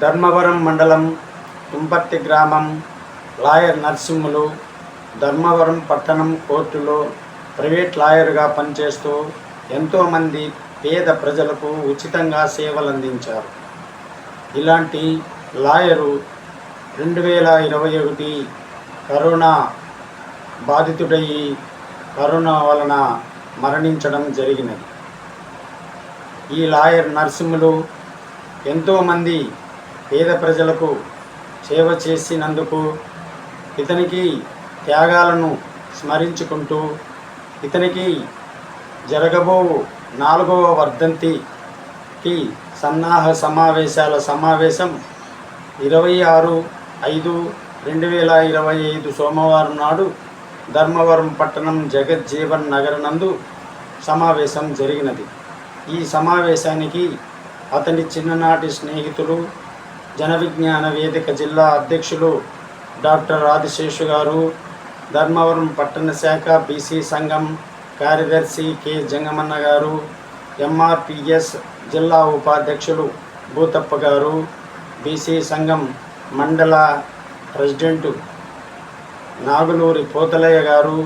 ధర్మవరం మండలం తుంపర్తి గ్రామం లాయర్ నర్సింహులు ధర్మవరం పట్టణం కోర్టులో ప్రైవేట్ లాయర్గా పనిచేస్తూ ఎంతోమంది పేద ప్రజలకు ఉచితంగా సేవలు అందించారు ఇలాంటి లాయరు రెండు వేల ఇరవై ఒకటి కరోనా బాధితుడయ్యి కరోనా వలన మరణించడం జరిగినది. ఈ లాయర్ నర్సింహులు ఎంతోమంది పేద ప్రజలకు సేవ చేసినందుకు ఇతనికి త్యాగాలను స్మరించుకుంటూ ఇతనికి జరగబో నాలుగవ వర్ధంతికి సన్నాహ సమావేశాల సమావేశం ఇరవై ఆరు ఐదు రెండు వేల ఇరవై ఐదు సోమవారం నాడు ధర్మవరం పట్టణం జగజ్జీవన్ నగర్ నందు సమావేశం జరిగినది. ఈ సమావేశానికి అతని చిన్ననాటి స్నేహితులు జన విజ్ఞాన వేదిక జిల్లా అధ్యక్షులు డాక్టర్ ఆదిశేషు గారు ధర్మవరం పట్టణ శాఖ బీసీ సంఘం కార్యదర్శి కె జంగమన్న గారు ఎంఆర్పిఎస్ జిల్లా ఉపాధ్యక్షులు భూతప్ప గారు బీసీ సంఘం మండల ప్రెసిడెంటు నాగులూరి పోతలయ్య గారు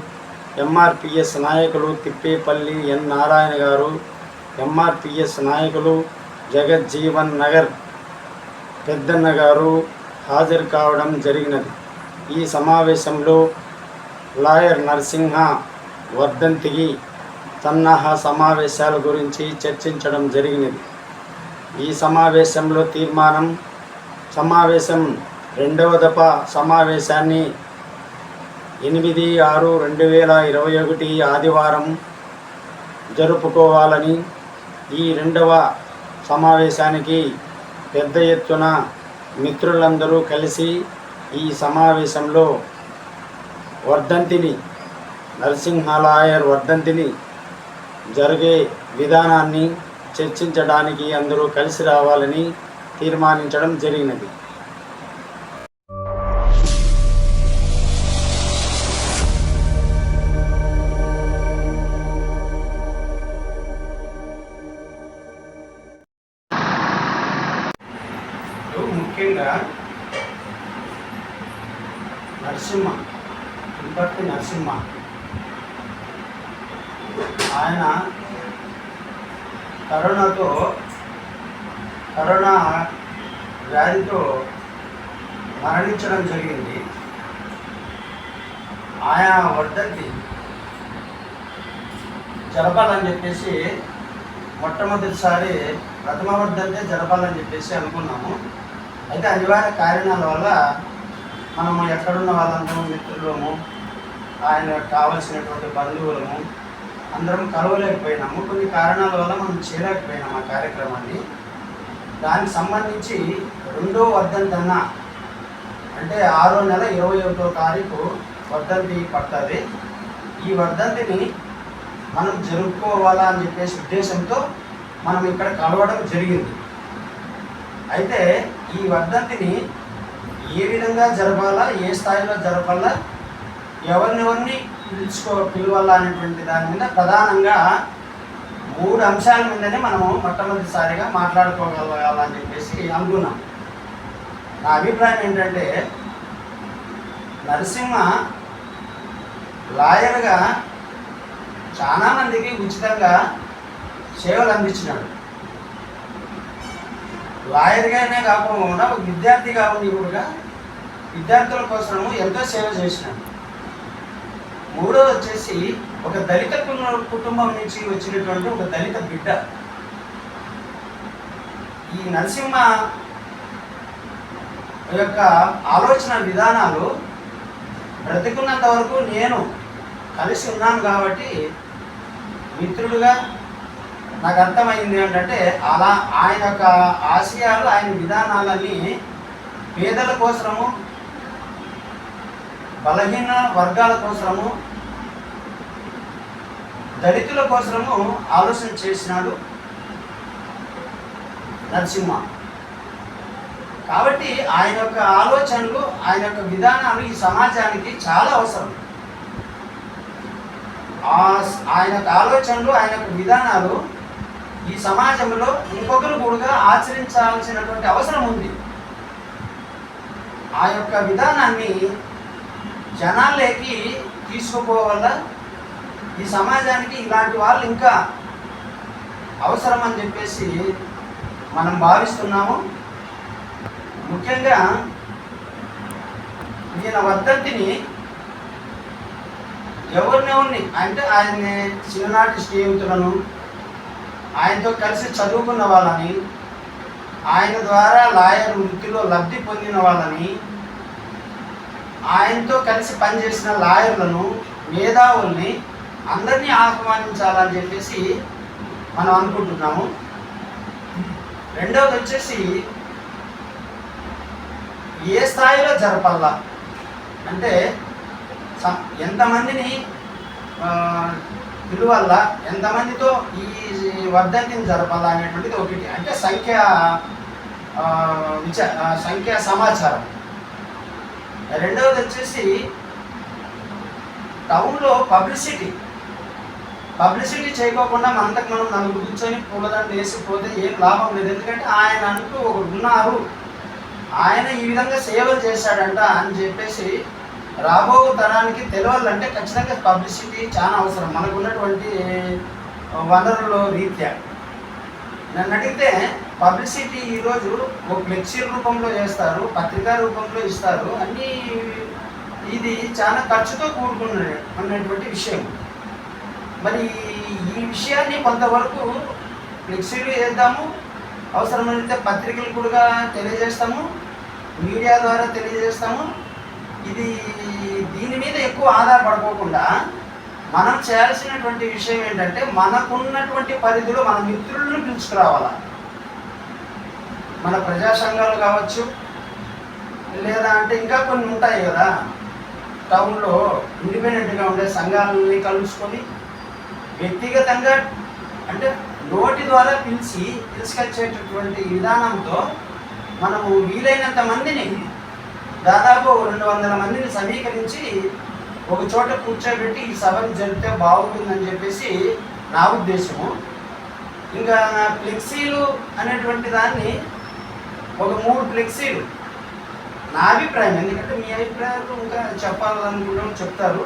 ఎంఆర్పిఎస్ నాయకులు తిప్పేపల్లి ఎన్ నారాయణ గారు ఎంఆర్పిఎస్ నాయకులు జగజ్జీవన్ నగర్ పెద్దన్న గారు హాజరు కావడం జరిగినది. ఈ సమావేశంలో లాయర్ నరసింహ వర్ధంతికి సన్నాహ సమావేశాల గురించి చర్చించడం జరిగినది. ఈ సమావేశంలో తీర్మానం సమావేశం రెండవ దఫ సమావేశాన్ని ఎనిమిది ఆరు రెండు వేల ఇరవై ఒకటి ఆదివారం జరుపుకోవాలని ఈ రెండవ సమావేశానికి పెద్ద ఎత్తున మిత్రులందరూ కలిసి ఈ సమావేశంలో వర్ధంతిని నరసింహాలయర్ వర్ధంతిని జరిగే విధానాన్ని చర్చించడానికి అందరూ కలిసి రావాలని తీర్మానించడం జరిగినది. ఆయా వర్ధంతి. జరపాలని చెప్పేసి మొట్టమొదటిసారి ప్రథమ వర్ధంతే జరపాలని చెప్పేసి అనుకున్నాము. అయితే అనివార్య కారణాల వల్ల మనము ఎక్కడున్న వాళ్ళందరూ మిత్రులము ఆయన కావలసినటువంటి బంధువులము అందరం కలవలేకపోయినాము. కొన్ని కారణాల వల్ల మనం చేయలేకపోయినాము ఆ కార్యక్రమాన్ని. దానికి సంబంధించి రెండో వర్ధంతన అంటే ఆరో నెల ఇరవై ఒకటో తారీఖు వర్ధంతి పడుతుంది. ఈ వర్ధంతిని మనం జరుపుకోవాలా అని చెప్పేసి ఉద్దేశంతో మనం ఇక్కడ కలవడం జరిగింది. అయితే ఈ వర్ధంతిని ఏ విధంగా జరపాలా ఏ స్థాయిలో జరపాలా ఎవరినెవరిని పిలుచుకో పిలవాలా అనేటువంటి దాని మీద ప్రధానంగా మూడు అంశాల మీదనే మనము మొట్టమొదటిసారిగా మాట్లాడుకోగలగాలని చెప్పేసి అనుకున్నాం. నా అభిప్రాయం ఏంటంటే నరసింహ లాయర్గా చాలామందికి ఉచితంగా సేవలు అందించినాడు. లాయర్గానే కాకుండా ఒక విద్యార్థిగా కాకుండా కూడా విద్యార్థుల కోసము ఎంతో సేవ చేసినాడు. మూడోది వచ్చేసి ఒక దళిత కుటుంబం నుంచి వచ్చినటువంటి ఒక దళిత బిడ్డ. ఈ నరసింహ యొక్క ఆలోచన విధానాలు బ్రతికున్నంత వరకు నేను కలిసి ఉన్నాను కాబట్టి మిత్రుడుగా నాకు అర్థమైంది ఏంటంటే అలా ఆయన యొక్క ఆశయాలు ఆయన విధానాలన్నీ పేదల కోసము బలహీన వర్గాల కోసము దళితుల కోసము ఆలోచన చేసినాడు నరసింహ. కాబట్టి ఆయన యొక్క ఆలోచనలు ఆయన యొక్క విధానాలు ఈ సమాజానికి చాలా అవసరం. ఆయన ఆలోచనలు ఆయన విధానాలు ఈ సమాజంలో ఇంకొకరు కూడా ఆచరించాల్సినటువంటి అవసరం ఉంది. ఆ యొక్క విధానాన్ని జనాల్లోకి తీసుకుపోవాల ఈ సమాజానికి ఇలాంటి వాళ్ళు ఇంకా అవసరం అని చెప్పేసి మనం భావిస్తున్నాము. ముఖ్యంగా ఈయన వద్దంతిని ఎవరినెవరిని అంటే ఆయన్ని చిన్ననాటి స్నేహితులను ఆయనతో కలిసి చదువుకున్న వాళ్ళని ఆయన ద్వారా లాయర్ వృత్తిలో లబ్ధి పొందిన వాళ్ళని ఆయనతో కలిసి పనిచేసిన లాయర్లను మేధావుల్ని అందరినీ ఆహ్వానించాలని చెప్పేసి మనం అనుకుంటున్నాము. రెండవది వచ్చేసి ఏ స్థాయిలో జరపాలా? అంటే ఎంతమందిని పిలువల్ల ఎంతమందితో ఈ వర్ధంతిని జరపాలా అనేటువంటిది ఒకటి. అంటే సంఖ్య విచార విచ సంఖ్య సమాచారం. రెండవది వచ్చేసి టౌన్లో పబ్లిసిటీ. పబ్లిసిటీ చేయకోకుండా మనంతకు మనం నలుగురు కూర్చొని పూలదండ వేసిపోతే ఏం లాభం లేదు. ఎందుకంటే ఆయన అంటూ ఒకరు ఉన్నారు. ఆయన ఈ విధంగా సేవలు చేశాడంట అని చెప్పేసి రాబో తరానికి తెలియాలంటే ఖచ్చితంగా పబ్లిసిటీ చాలా అవసరం. మనకు ఉన్నటువంటి వనరుల రీత్యా. నన్ను అడిగితే పబ్లిసిటీ ఈరోజు ఒక ఫ్లెక్సీ రూపంలో చేస్తారు పత్రికా రూపంలో ఇస్తారు. అన్నీ ఇది చాలా ఖర్చుతో కూడుకున్న ఉన్నటువంటి విషయం. మరి ఈ విషయాన్ని కొంతవరకు ఫ్లెక్సీలు వేద్దాము అవసరమైతే పత్రికలు కూడా తెలియజేస్తాము. మీడియా ద్వారా తెలియజేస్తాము. ఇది దీని మీద ఎక్కువ ఆధారపడుకోకుండా మనం చేయాల్సినటువంటి విషయం ఏంటంటే మనకున్నటువంటి పరిధిలో మన మిత్రులను పిలుచుకురావాలా? మన ప్రజా సంఘాలు కావచ్చు లేదా అంటే ఇంకా కొన్ని ఉంటాయి కదా. టౌన్లో ఇండిపెండెంట్గా ఉండే సంఘాలని కలుసుకొని వ్యక్తిగతంగా అంటే నోటి ద్వారా పిలిచి తీసుకొచ్చేటటువంటి విధానంతో మనము వీలైనంత మందిని దాదాపు రెండు వందల మందిని సమీకరించి ఒక చోట కూర్చోబెట్టి ఈ సభను జరిపితే బాగుంటుందని చెప్పేసి నా ఉద్దేశము. ఇంకా ఫ్లెక్సీలు అనేటువంటి దాన్ని ఒక మూడు ఫ్లెక్సీలు. నా అభిప్రాయం ఎందుకంటే మీ అభిప్రాయాలు ఇంకా చెప్పాలనుకుంటాం చెప్తారు.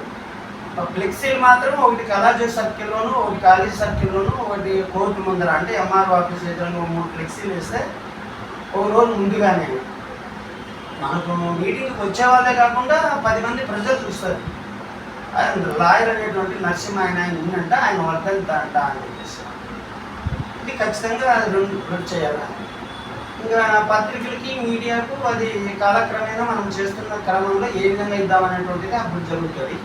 ఆ ఫ్లెక్సీలు మాత్రం ఒకటి కళాజీ సర్కిల్లోను ఒకటి కాలేజీ సర్కిల్లోను ఒకటి కోర్టు ముందర అంటే ఎంఆర్ఓ ఆఫీస్ ఎదురుగా మూడు ఫ్లెక్సీలు వేస్తే ఒక రోజు ముందుగానే మనకు మీటింగ్కి వచ్చే వాళ్ళే కాకుండా పది మంది ప్రజలు చూస్తారు. ఆయన లాయర్ అనేటువంటి నరసింహ ఆయన ఆయన ఉందంట ఆయన వర్ధంత అంట అని చెప్పేసి. ఇది ఖచ్చితంగా రెండు రెండు చేయాలి. ఇంకా పత్రికలకి మీడియాకు అది కాలక్రమేణా మనం చేస్తున్న క్రమంలో ఏ విధంగా ఇద్దామనేటువంటిది అప్పుడు జరుగుతుంది.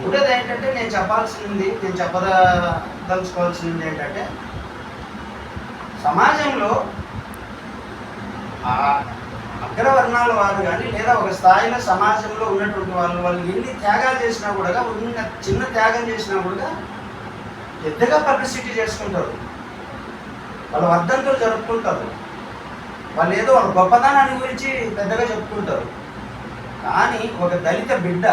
మూడోది ఏంటంటే నేను చెప్పాల్సింది నేను చెప్పదలుచుకోవాల్సింది ఏంటంటే సమాజంలో అగ్రవర్ణాల వారు కానీ లేదా ఒక స్థాయిలో సమాజంలో ఉన్నటువంటి వాళ్ళు వాళ్ళు ఎన్ని త్యాగాలు చేసినా కూడా ఉన్న చిన్న త్యాగం చేసినా కూడా పెద్దగా పబ్లిసిటీ చేసుకుంటారు. వాళ్ళ వర్ధంతులు జరుపుకుంటారు. వాళ్ళు ఏదో వాళ్ళ గొప్పతనాన్ని గురించి పెద్దగా చెప్పుకుంటారు. కానీ ఒక దళిత బిడ్డ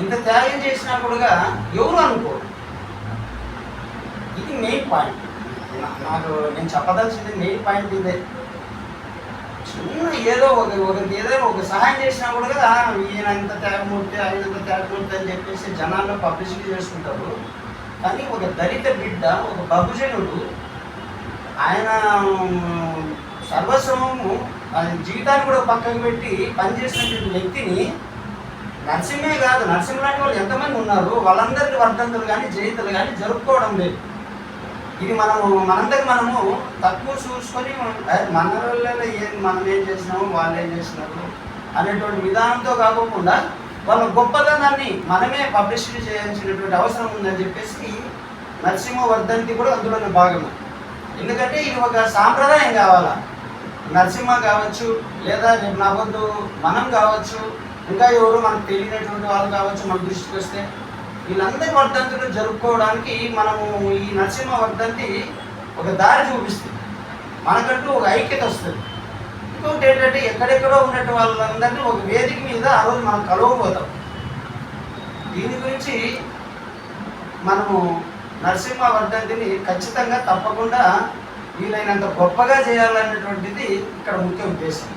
ఎంత త్యాగం చేసినా కూడా ఎవరు అనుకోరు. ఇది మెయిన్ పాయింట్ నాకు నేను చెప్పదలసింది మెయిన్ పాయింట్ ఇదే. చిన్న ఏదో ఒక ఒకరికి ఏదో ఒక సహాయం చేసినా కూడా కదా ఈయన ఇంత త్యాగమూర్తి ఆయన ఇంత త్యాగమూర్తి అని చెప్పేసి జనాల్లో పబ్లిసిటీ చేసుకుంటారు కానీ ఒక దళిత బిడ్డ ఒక బహుజనుడు ఆయన సర్వస్వము ఆయన జీవితాన్ని కూడా పక్కకు పెట్టి పనిచేసినటువంటి వ్యక్తిని నరసింహే కాదు నరసింహ లాంటి వాళ్ళు ఎంతమంది ఉన్నారు? వాళ్ళందరికీ వర్ధంతులు కానీ జయంతులు కానీ జరుపుకోవడం లేదు. ఇది మనము మనందరికి మనము తక్కువ చూసుకొని "ఏ, మన వాళ్ళలో ఏం మనం ఏం చేసినాము వాళ్ళు ఏం చేసినారు అనేటువంటి విధానంతో కాకుండా వాళ్ళ గొప్పదనాన్ని మనమే పబ్లిసిటీ చేయాల్సినటువంటి అవసరం ఉందని చెప్పేసి నరసింహ కూడా అందులోనే భాగం ఎందుకంటే ఇది ఒక సాంప్రదాయం కావాలా? నరసింహ కావచ్చు లేదా నా వద్దు మనం కావచ్చు ఇంకా ఎవరు మనకు తెలియనటువంటి వాళ్ళు కావచ్చు మన దృష్టికి వస్తే వీళ్ళందరి వర్ధంతులు జరుపుకోవడానికి మనము ఈ నరసింహ వర్ధంతి ఒక దారి చూపిస్తుంది. మనకంటూ ఒక ఐక్యత వస్తుంది. ఇంకొకటి ఏంటంటే ఎక్కడెక్కడో ఉన్నట్టు వాళ్ళందరినీ ఒక వేదిక మీద ఆ రోజు మనం కలవబోతాం. దీని గురించి మనము నరసింహ వర్ధంతిని ఖచ్చితంగా తప్పకుండా వీలైనంత గొప్పగా చేయాలనేటువంటిది ఇక్కడ ముఖ్య ఉద్దేశం.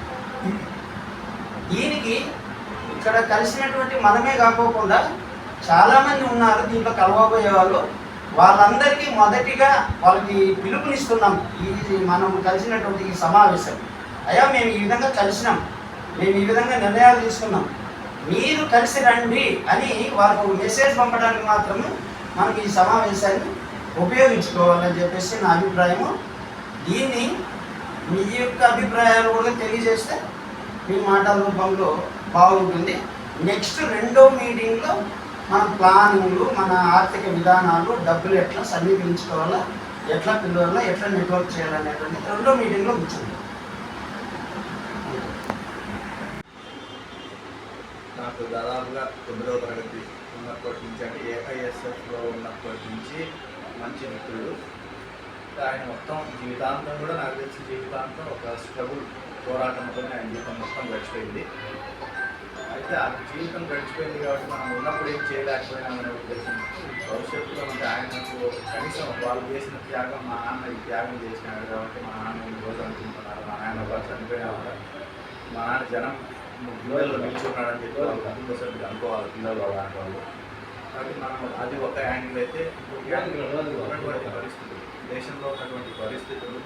దీనికి ఇక్కడ కలిసినటువంటి మనమే కాకోకుండా చాలామంది ఉన్నారు దీంట్లో కలవబోయే వాళ్ళు వాళ్ళందరికీ మొదటిగా వాళ్ళకి పిలుపునిస్తున్నాం. ఈ మనం కలిసినటువంటి ఈ సమావేశం. అయ్యా మేము ఈ విధంగా కలిసినాం. మేము ఈ విధంగా నిర్ణయాలు తీసుకున్నాం. మీరు కలిసి రండి అని వారికి ఒక మెసేజ్ పంపడానికి మాత్రమే మనకి ఈ సమావేశాన్ని ఉపయోగించుకోవాలని చెప్పేసి నా అభిప్రాయము. దీన్ని మీ యొక్క అభిప్రాయాలు కూడా తెలియజేస్తే మీ మాటల రూపంలో బాగుంటుంది. నెక్స్ట్ రెండో మీటింగ్లో మన ప్లానింగ్లు మన ఆర్థిక విధానాలు డబ్బులు ఎట్లా సమీకరించుకోవాలా ఎట్లా పిల్లవాళ్ళ ఎట్లా నెట్వర్క్ చేయాలనేటువంటి రెండో మీటింగ్లో కూర్చుంది నాకు దాదాపుగా తొమ్మిదవ తరగతి ఉన్నప్పటి నుంచి అంటే ఏఐఎస్ఎఫ్లో ఉన్నప్పటి నుంచి మంచి మిత్రుడు. ఆయన మొత్తం జీవితాంతం కూడా నాకు తెలిసి జీవితాంతం ఒక స్ట్రగుల్ పోరాటంతో ఆయన జీవితం మొత్తం గడిచిపోయింది. అయితే ఆ జీవితం గడిచిపోయింది కాబట్టి మనం ఉన్నప్పుడు ఏం చేయలేకపోయినామనే ఉద్దేశం. భవిష్యత్తులో అంటే ఆయనకు కనీసం వాళ్ళు చేసిన త్యాగం మా నాన్న ఈ త్యాగం చేసినాడు కాబట్టి మా నాన్న ఈ రోజు అనుకుంటున్నారు మా నాన్న వాళ్ళు చనిపోయినా కూడా మా నాన్న జనం పిల్లలు నిల్చున్నాడని చెప్పి వాళ్ళు కుటుంబ సభ్యులు అనుకోవాలి పిల్లలు అలాంటి వాళ్ళు. కాబట్టి మనం అది ఒక యాంగిల్ అయితే ఉన్నటువంటి పరిస్థితులు దేశంలో ఉన్నటువంటి పరిస్థితులు.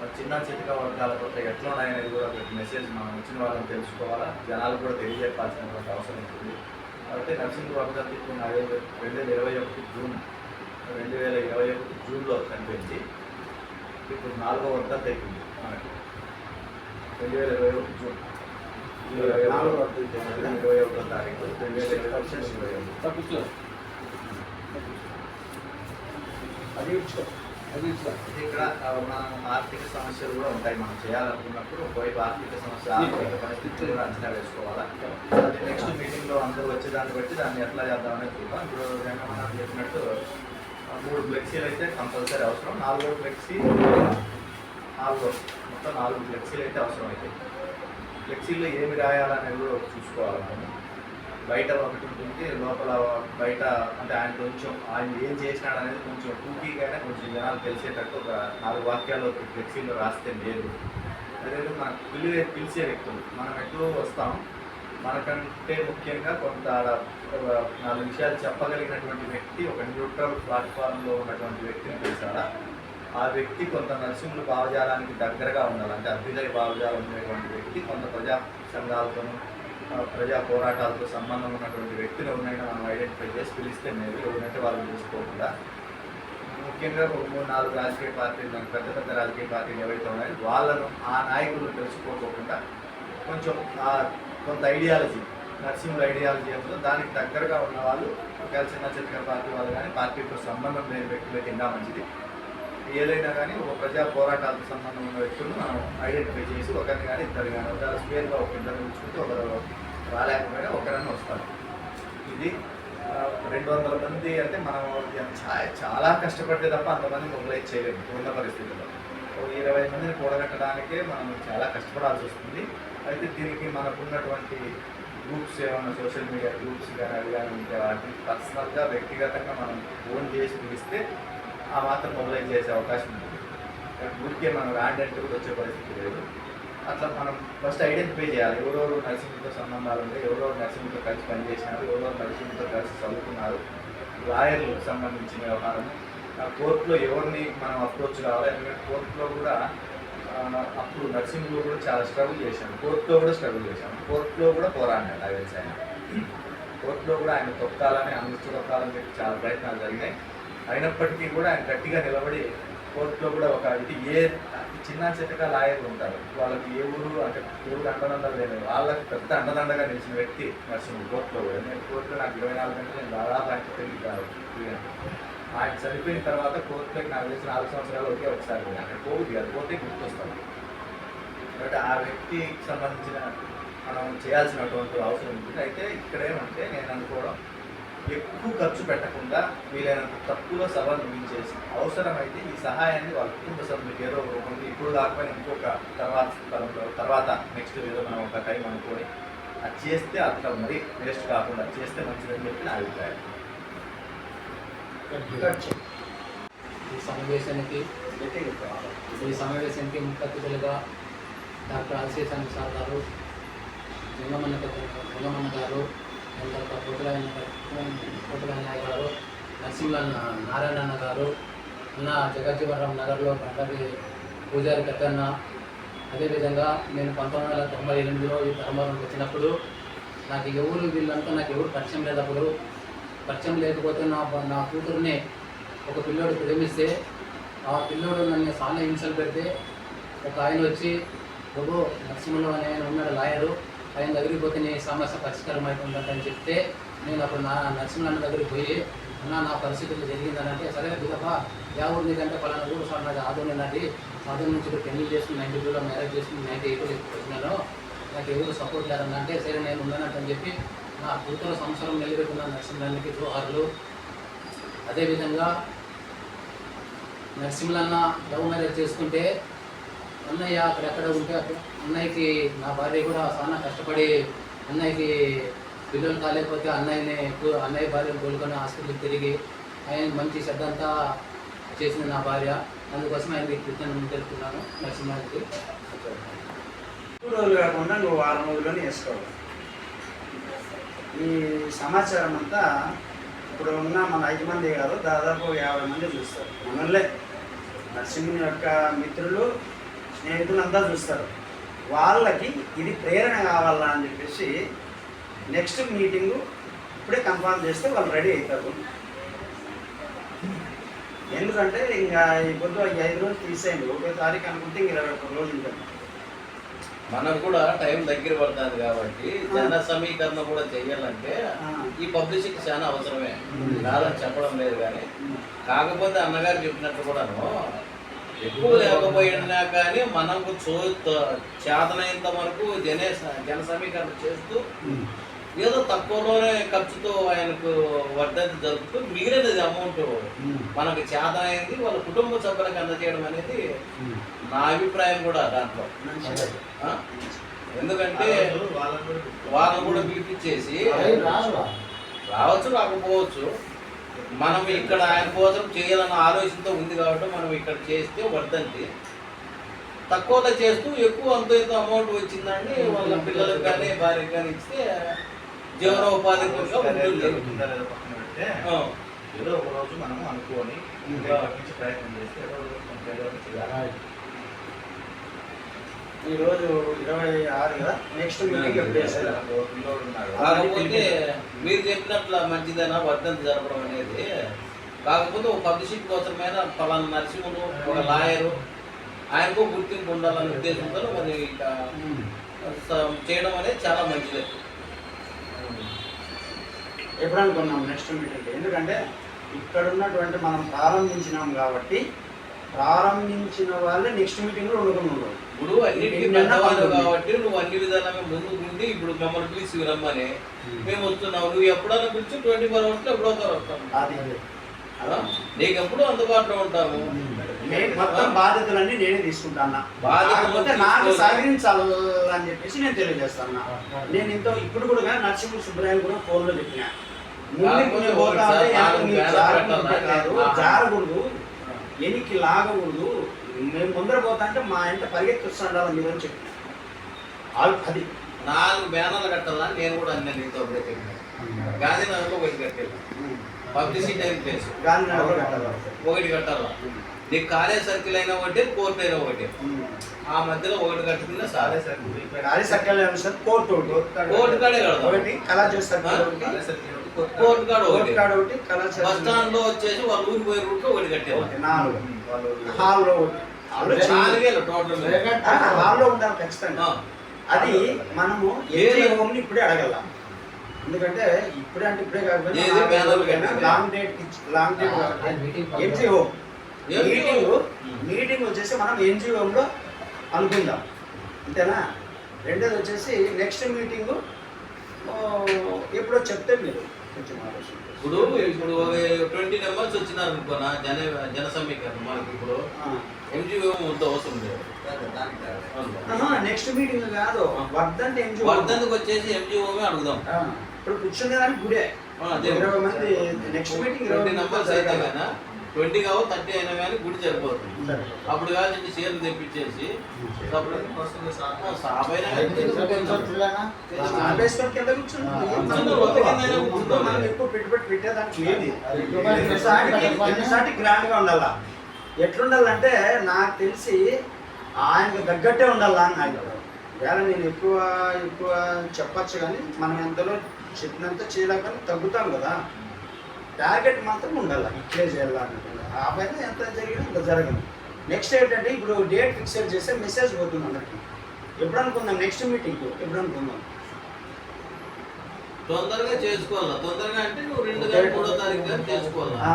మరి చిన్న చితక వర్గాల పట్ల ఎట్లా ఉన్నాయనేది కూడా ఒక మెసేజ్ మనం వచ్చిన వాళ్ళని తెలుసుకోవాలా? జనాలకు కూడా తెలియజెప్పాల్సినటువంటి అవసరం ఉంటుంది. కాబట్టి నరసింహ వర్గంతి ఇప్పుడు రెండు వేల ఇరవై ఒకటి జూన్ రెండు వేల ఇరవై ఒకటి జూన్లో చనిపోయింది ఇప్పుడు నాలుగో వర్గంతి అయిపోయింది మనకి. రెండు వేల ఇరవై ఒకటి జూన్. ఇరవై నాలుగో? ఇరవై ఒకటో తారీఖు రెండు వేల ఇరవై ఒకటి ఇరవై ఒకటి అది ఇక్కడ మన ఆర్థిక సమస్యలు కూడా ఉంటాయి. మనం చేయాలనుకున్నప్పుడు ఒకవైపు ఆర్థిక సమస్య ఆర్థిక పరిస్థితులు కూడా అంచనా వేసుకోవాలా? అది నెక్స్ట్ మీటింగ్లో అందరూ వచ్చే దాన్ని బట్టి దాన్ని ఎట్లా చేద్దామని చూద్దాం. ఇప్పుడు చెప్పినట్టు మూడు ఫ్లెక్సీలు అయితే కంపల్సరీ అవసరం. నాలుగో ఫ్లెక్సీ నాలుగో మొత్తం నాలుగు ఫ్లెక్సీలు అయితే అవసరం అయితే ఫ్లెక్సీల్లో ఏమి రాయాలనేది కూడా ఒకటి చూసుకోవాలి మనం. బయట ఒకటి ఉంటుంది లోపల బయట అంటే ఆయన కొంచెం ఆయన ఏం చేసినాడు అనేది కొంచెం కూకీగానే కొంచెం జనాలు తెలిసేటట్టు ఒక నాలుగు వాక్యాలు ఒక ఫ్లెక్సీలో రాస్తే లేదు. అదే మన పిలివే పిలిచే వ్యక్తులు. మనం ఎటు వస్తాం. మనకంటే ముఖ్యంగా కొంత ఒక నాలుగు విషయాలు చెప్పగలిగినటువంటి వ్యక్తి ఒక న్యూట్రల్ ప్లాట్ఫామ్లో ఉన్నటువంటి వ్యక్తిని పిలిచాడా? ఆ వ్యక్తి కొంత నరసింహుల భావజాలానికి దగ్గరగా ఉండాలి. అంటే అభ్యుదయ భావజాలం ఉండేటువంటి వ్యక్తి కొంత ప్రజా సంఘాలతోనూ ప్రజా పోరాటాలతో సంబంధం ఉన్నటువంటి వ్యక్తులు ఎవరినైనా మనం ఐడెంటిఫై చేసి పిలిస్తే మేబీ ఉన్నట్టు వాళ్ళు చూసుకోకుండా ముఖ్యంగా ఒక మూడు నాలుగు రాజకీయ పార్టీలు పెద్ద పెద్ద రాజకీయ పార్టీలు ఏవైతే ఉన్నాయో వాళ్ళను ఆ నాయకులు తెలుసుకోకుండా కొంచెం కొంత ఐడియాలజీ నర్సింగ్ ఐడియాలజీ ఏదో దానికి దగ్గరగా ఉన్న వాళ్ళు ఒకవేళ చిన్న చిన్న పార్టీ వాళ్ళు కానీ పార్టీతో సంబంధం లేని వ్యక్తులకి ఇంకా మంచిది. ఏదైనా కానీ ఒక ప్రజా పోరాటాలకు సంబంధం ఉన్న వ్యక్తులను మనం ఐడెంటిఫై చేసి ఒకరిని కానీ ఇద్దరు కానీ ఒకరు స్పేర్గా ఒక ఇద్దరు ఉంచుకుంటే ఒకరు రాలేకపోయినా ఒకరన్నా వస్తారు. ఇది రెండు వందల మంది అంటే మనం చాలా కష్టపడితే తప్ప అంతమంది మొబిలైజ్ చేయలేము ఉన్న పరిస్థితుల్లో. ఒక ఇరవై మందిని కూడగట్టడానికే మనం చాలా కష్టపడాల్సి వస్తుంది. అయితే దీనికి మనకున్నటువంటి గ్రూప్స్ ఏమైనా సోషల్ మీడియా గ్రూప్స్ కానీ అవి కానీ ఉంటే వాటిని పర్సనల్గా వ్యక్తిగతంగా మనం ఫోన్ చేసి పిలిస్తే ఆ మాత్రం మొబిలైజ్ చేసే అవకాశం ఉంది. ఊరికే మనం ర్యాండ్ అంటే కూడా వచ్చే పరిస్థితి లేదు. అట్లా మనం ఫస్ట్ ఐడెంటిఫై చేయాలి. ఎవరెవరు నర్సింగ్తో సంబంధాలు ఉంటే ఎవరెవరు నర్సింగ్తో కలిసి పనిచేసినారు ఎవరెవరు నర్సింగ్తో కలిసి చదువుకున్నారు. లాయర్లకు సంబంధించిన వ్యవహారం. ఆ కోర్టులో ఎవరిని మనం అప్రోచ్ కావాలి? ఎందుకంటే కోర్టులో కూడా అప్పుడు నర్సింగ్లో కూడా చాలా స్ట్రగుల్ చేశాను కోర్టులో కూడా స్ట్రగుల్ చేశాను కోర్టులో కూడా పోరాడినాడు నాకు తెలిసి ఆయన. కోర్టులో కూడా ఆయన తొక్కాలని అందిస్తూ తొక్కాలని చెప్పి చాలా ప్రయత్నాలు జరిగినాయి. అయినప్పటికీ కూడా ఆయన గట్టిగా నిలబడి కోర్టులో కూడా ఒక ఇది ఏ చిన్న చిన్నగా లాయర్లు ఉంటారు. వాళ్ళకి ఏ ఊరు అంటే ఊరు అండదండలు లేదు వాళ్ళకి పెద్ద అండదండగా నిలిచిన వ్యక్తి నర్సింగ్ కోర్టులో కూడా. నేను కోర్టులో నాకు ఇరవై నాలుగు గంటలు నేను దాదాపు ఆయన తిరిగి కాదు. ఆయన చనిపోయిన తర్వాత కోర్టులోకి నాకు తెలిసిన నాలుగు సంవత్సరాలు ఒకే ఒకసారి పోయి అక్కడ పోగుది అది పోతే గుర్తొస్తాను కాబట్టి ఆ వ్యక్తికి సంబంధించిన మనం చేయాల్సినటువంటి అవసరం ఉంటుంది అయితే ఇక్కడేమంటే నేను అనుకోవడం ఎక్కువ ఖర్చు పెట్టకుండా వీలైనంత తక్కువ సభ ముగించేసి అవసరమైతే ఈ సహాయాన్ని వాళ్ళ కుటుంబ సభ్యులకి ఏదో ఒక రూపంలో ఇప్పుడు కాకపోయినా ఇంకొక తర్వాత తరంలో తర్వాత నెక్స్ట్ ఏదో మనం ఒక టైం అనుకొని అది చేస్తే అట్లా మరీ వేస్ట్ కాకుండా చేస్తే మంచిదని చెప్పి నా అభిప్రాయం. ఈ సమావేశానికి ఈ సమావేశానికి ముఖ్య అతిథులుగా డాక్టర్ అల్సేసాని సార్ గారు లింగమన్న గారు తర్వాత పుట్టలైన పుట్టలైన గారు నరసింహ నారాయణన్న గారు అన్న జగజ్జీవనరామ్ నగర్లో పండగ పూజారి పెద్దన్న. అదేవిధంగా నేను పంతొమ్మిది వందల తొంభై ఎనిమిదిలో ఈ ధర్మవరంకి వచ్చినప్పుడు నాకు ఎవరు వీళ్ళంతా నాకు ఎవరు పరిచయం లేదప్పుడు పరిచయం లేకపోతే నా నా కూతురుని ఒక పిల్లోడు ప్రేమిస్తే ఆ పిల్లోడు నన్ను చాలా హింసలు పెడితే ఒక ఆయన వచ్చి బాబు నరసింహలో అనే ఆయన ఉన్నాడు లాయరు. ఆయన దగ్గరికి పోతే నీ సమస్య పరిష్కారం అయిపోతుందని చెప్తే నేను అప్పుడు నా నరసింహన్న దగ్గరికి పోయి అన్న నా పరిస్థితులు జరిగిందనంటే సరే దిగబా యా ఊరు నీకంటే పలానా ఊరు సార్ నాది ఆదోని నాది. ఆదోని నుంచి పెళ్ళి చేసుకుని నైన్టీ టూలో మ్యారేజ్ చేసుకుని నైన్టీ ఎయిట్లో వచ్చినాను. నాకు ఎవరు సపోర్ట్ లేదన్నంటే సరే నేను ఉన్నానంటని చెప్పి నా కూతురు సంవత్సరం నిలబెట్టిన నరసింహానికి జోహార్లు అదేవిధంగా నరసింహలన్న లవ్ మ్యారేజ్ చేసుకుంటే అన్నయ్య అక్కడెక్కడ ఉంటే అక్కడ అన్నయ్యకి నా భార్య కూడా చాలా కష్టపడి అన్నయ్యకి పిల్లలు కాలేకపోతే అన్నయ్యని అన్నయ్య భార్యను కోలుకొని హాస్పిటల్కి తిరిగి ఆయన మంచి శ్రద్ధ అంతా చేసింది నా భార్య. అందుకోసం ఆయనకి కృతజ్ఞతలు తెలుపుతున్నాను నరసింహానికి మూడు రోజులు కాకుండా నువ్వు వారం రోజుల్లోనే వేసుకోవాలి ఈ సమాచారం అంతా ఇప్పుడు ఉన్న మన ఐదు మంది కాదు దాదాపు యాభై మంది చూస్తారు. మనల్లే నరసింహుని యొక్క మిత్రులు స్నేహితులంతా చూస్తారు. వాళ్ళకి ఇది ప్రేరణ కావాలా అని చెప్పేసి నెక్స్ట్ మీటింగు ఇప్పుడే కన్ఫర్మ్ చేస్తే వాళ్ళు రెడీ అవుతారు. ఎందుకంటే ఇంకా ఈ పొద్దు ఈ ఐదు రోజులు తీసేయండి. ఒకటో తారీఖు అనుకుంటే ఇంక ఇరవై ఒక్క రోజులు ఉంటుంది మనకు కూడా టైం దగ్గర పడుతుంది కాబట్టి జన సమీకరణ కూడా చెయ్యాలంటే ఆ. ఈ పబ్లిసిటీ చాలా అవసరమే. కాదని చెప్పడం లేదు కానీ. కాకపోతే అన్నగారు చెప్పినట్టు కూడాను ఎక్కువ లేకపోయినా కానీ మనకు చో చేతనైనంత వరకు జనే జన సమీకరణ చేస్తూ ఏదో తక్కువలోనే ఖర్చుతో ఆయనకు వర్ధంతి జరుపుతూ మిగిలినది అమౌంట్ మనకు చేతనైంది వాళ్ళ కుటుంబ సభ్యులకు అందజేయడం అనేది నా అభిప్రాయం కూడా దాంట్లో? ఎందుకంటే వాళ్ళని కూడా పిలిపించేసి రావచ్చు రాకపోవచ్చు. మనం ఇక్కడ ఆయన కోసం చేయాలన్న ఆలోచనతో ఉంది కాబట్టి మనం ఇక్కడ చేస్తే వర్ధంతి తక్కువలో చేస్తూ ఎక్కువ అంత ఇంత అమౌంట్ వచ్చిందండి వాళ్ళ పిల్లలకు కానీ భార్యకి కానీ ఇస్తే జీవనోపాధి. ఏదో ఒక రోజు మనం అనుకోని ప్రయత్నం చేస్తే ఏదో ఒక రోజు కొంచెం ఏదో ఒకటి చేయాలి ఈ రోజు ఇరవై ఆరు కదా? నెక్స్ట్ మీటింగ్ ఎప్పుడు. కాకపోతే మీరు చెప్పినట్లు మంచిదైనా వర్ధంతి జరపడం అనేది. కాకపోతే ఒక పబ్లిసిటీ కోసమైనా పలానా నరసింహులు ఒక లాయరు ఆయనకు గుర్తింపు ఉండాలనే ఉద్దేశంతో మరి చేయడం అనేది చాలా మంచిది. ఎప్పుడు అనుకున్నాం నెక్స్ట్ మీటింగ్ ఎందుకంటే ఇక్కడ ఉన్నటువంటి మనం ప్రారంభించినాం కాబట్టి ప్రారంభించిన వాళ్ళే నెక్స్ట్ మీటింగ్లో వండుకుని ఉండరు ఇప్పుడు అన్నిటికీ పెద్దవాళ్ళు. కాబట్టి నువ్వు అన్ని విధాలుగా ముందుకు ఉండి ఇప్పుడు మమ్మల్ని పిలిచి రమ్మని. మేము వస్తున్నావు నువ్వు ఎప్పుడైనా పిలిచి ట్వంటీ ఫోర్ అవర్స్లో ఎప్పుడో అది ఆ? నీకు ఎప్పుడు అందుబాటులో ఉంటాము మొత్తం బాధ్యతలన్నీ నేనే తీసుకుంటాను కాకపోతే నాకు. సహకరించాలి అని చెప్పేసి నేను తెలియజేస్తాను నేను ఇంత ఇప్పుడు కూడా నరసింహ సుబ్బరాయలు కూడా ఫోన్లో చెప్పిన. వేల జారకూడదు ఎనికి లాగకూడదు? మేము ముందర పోతా అంటే మా ఇంట పరిగెత్తి వస్తుండాలి మీరు అని చెప్పిన ఆ- అది. నాలుగు బ్యానర్లు కట్టాలని నేను కూడా అన్నీ నీతో గాంధీనగర్లో ఒకటి కట్టాను పబ్లిసిటీ అని తెలుసు. గాంధీనగర్ కట్టాలి? ఒకటి కట్టాలా? నీకు కాలేజ్ సర్కిల్ అయినా ఒకటి కోర్టు అయినా ఒకటి. ఆ మధ్యలో ఒకటి కట్టుకున్నా సారే సార్ ఊరికి గాలి సర్కిల్ సార్? కోర్టు కోర్టు కాడే కడదాం. ఒకటి కళాచార సర్కిల్ కోర్టు కాడ ఒకటి. కాడ ఒకటి కళాచార బస్ స్టాండ్లో వచ్చేసి వాళ్ళ ఊరికి పోయే రూట్ ఒకటి కట్టాము ఒకటి నాలుగు. హాల్లో ఒకటి. నాలుగేళ్ళు టోటల్ హాల్లో ఉండాలి ఖచ్చితంగా. అది మనము ఏది? హోమ్ని ఇప్పుడే అడగలం. ఎందుకంటే ఇప్పుడే అంటే ఇప్పుడే కాకపోతే? లాంగ్ డేట్ లాంగ్ డేట్ ఆ, మీటింగ్ మీటింగ్ వచ్చేసి మనం ఎన్జీ హోమ్లో అనుకుందాం. అంతేనా? రెండోది వచ్చేసి నెక్స్ట్ మీటింగ్ ఎప్పుడో చెప్తే మీరు. ఇప్పుడు ఇప్పుడు ట్వంటీ మెంబర్స్ వచ్చినారు అనుకోనా జన జన సమీకరణ మనకి ఇప్పుడు ఎంజీఓ వద్ద అవసరం లేదు. నెక్స్ట్ మీటింగ్ కాదు. వర్ధంతి ఎంజీ వర్ధంతికి వచ్చేసి ఎంజీఓమే అడుగుదాం. ఇప్పుడు కూర్చునే దానికి గుడే. ఇరవై మంది నెక్స్ట్ మీటింగ్ ట్వంటీ మెంబర్స్ అయితే కానీ ట్వంటీ కావు థర్టీ అయినా కానీ గుడి సరిపోతుంది. సరే. అప్పుడు కాదు చీరలు తెప్పించేసి గ్రాండ్గా ఉండాలా? ఎట్లుండాలంటే నాకు తెలిసి ఆయనకు తగ్గట్టే ఉండాలా అని నాకు వేళ నేను ఎక్కువ ఎక్కువ చెప్పచ్చు కానీ మనం ఎంతలో చెప్పినంత చేయలేక తగ్గుతాం కదా. టార్గెట్ మాత్రం ఉండాలి. ఇట్లే చేయాలన్నట్టు ఆ పైన ఎంత జరిగినా ఇంత జరగదు. నెక్స్ట్ ఏంటంటే ఇప్పుడు డేట్ ఫిక్స్ చేస్తే మెసేజ్ పోతుంది అందరికి. ఎప్పుడు అనుకుందాం నెక్స్ట్ మీటింగ్ ఎప్పుడు అనుకుందాం తొందరగా చేసుకోవాలా? తొందరగా అంటే నువ్వు రెండు కానీ మూడో తారీఖు కానీ చేసుకోవాలా? ఆ,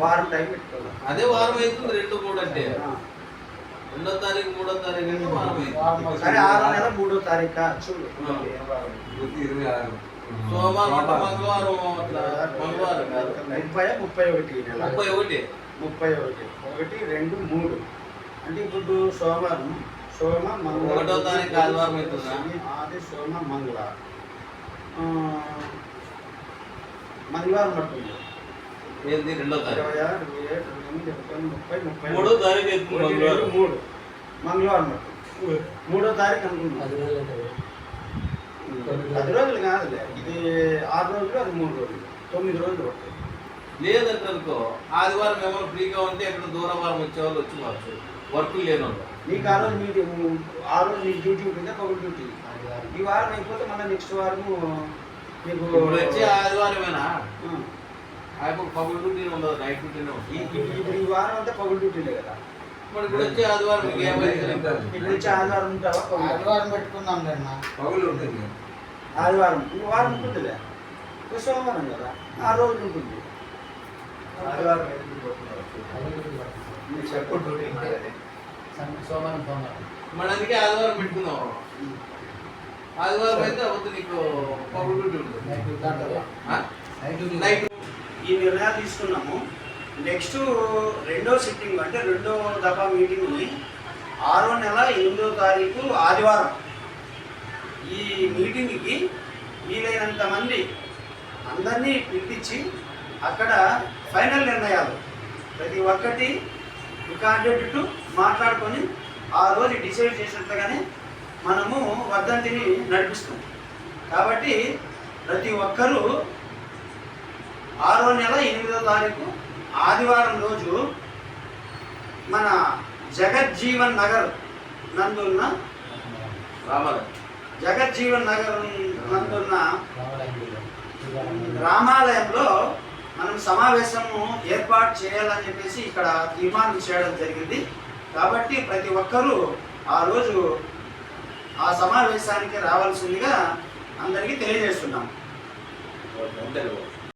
వారం టైం పెట్టుకోవాలి? అదే వారం అవుతుంది రెండు మూడు అంటే. రెండో తారీఖు మూడో తారీఖు అంటే వారం అవుతుంది సరే ఆరో నెల మూడో తారీఖు? చూడు. సోమవారం అంటే మంగళవారం అట్లా మంగళవారం కాదు. ముప్పై ముప్పై ఒకటి ముప్పై ఒకటి. ముప్పై ఒకటి. ఒకటి రెండు మూడు. అంటే ఇప్పుడు సోమవారం సోమ మంగళ ఒకటో తారీఖు ఆదివారం అవుతుందా? శని, ఆది సోమ మంగళ. ఆ, మంగళవారం పడుతుంది. ఏంది రెండో తారీఖు? ఇరవై ఆరు ఇరవై ఏడు ఇరవై ఎనిమిది ఇరవై తొమ్మిది ముప్పై ముప్పై మూడో తారీఖు మూడు. మంగళవారం పడుతుంది. మూడో తారీఖు అనుకుంటున్నాం పది రోజులు కాదులే. ఇది ఆరు రోజులు అది మూడు రోజులు. తొమ్మిది రోజులు పడుతుంది. లేదంటే అనుకో ఆదివారం ఏమైనా ఫ్రీగా ఉంటే ఎక్కడ దూరం వారం వచ్చే వాళ్ళు వచ్చి వచ్చు వర్క్ లేని నీకు ఆ రోజు నీకు ఆ రోజు నీకు డ్యూటీ ఉంటుందా? పగులు డ్యూటీ. ఈ వారం అయిపోతే మళ్ళీ నెక్స్ట్ వారము నీకు ఇప్పుడు వచ్చే ఆదివారమేనా? ఇప్పుడు పగులు డ్యూటీ ఉండదు నైట్ డ్యూటీనే ఉంటుంది. ఈ- ఇప్పుడు ఈ వారం అంతా పగులు డ్యూటీలే కదా. ఇప్పుడు వచ్చే ఆదివారం ఇప్పుడు వచ్చే ఆదివారం ఉంటావా పగులు. ఆదివారం పెట్టుకుందాం లేన్నా ఆదివారం. ఈ వారం ఉంటుందిలే. సోమవారం కదా. ఆ రోజు ఉంటుంది. ఆదివారం సోమవారం సోమవారం. మన అందుకే ఆదివారం పెట్టుకుందాం ఆదివారం అయితే అవద్దు నీకు పగులు ఉంటుంది. ఉంటుందా? నైట్. ఈ నిర్ణయాలు తీసుకున్నాము. నెక్స్ట్ రెండో సిట్టింగ్ అంటే రెండో దఫా మీటింగ్ని ఆరో నెల ఎనిమిదో తారీఖు ఆదివారం. ఈ మీటింగ్కి వీలైనంత మంది అందరినీ పిలిపించి అక్కడ ఫైనల్ నిర్ణయాలు. ప్రతి ఒక్కటి రికార్డెడ్ మాట్లాడుకొని ఆ రోజు డిసైడ్ చేసినట్టుగానే మనము వర్ధంతిని నడిపిస్తాం కాబట్టి ప్రతి ఒక్కరూ ఆరో నెల ఎనిమిదో తారీఖు ఆదివారం రోజు మన జగజ్జీవన్ నగర్ నందున్న రామాలయం. జగజ్జీవన్ నగర్ నందున్న. రామాలయంలో మనం సమావేశము ఏర్పాటు చేయాలని చెప్పేసి ఇక్కడ తీర్మానం చేయడం జరిగింది. కాబట్టి ప్రతి ఒక్కరూ ఆ రోజు ఆ సమావేశానికి రావాల్సిందిగా అందరికీ తెలియజేస్తున్నాం.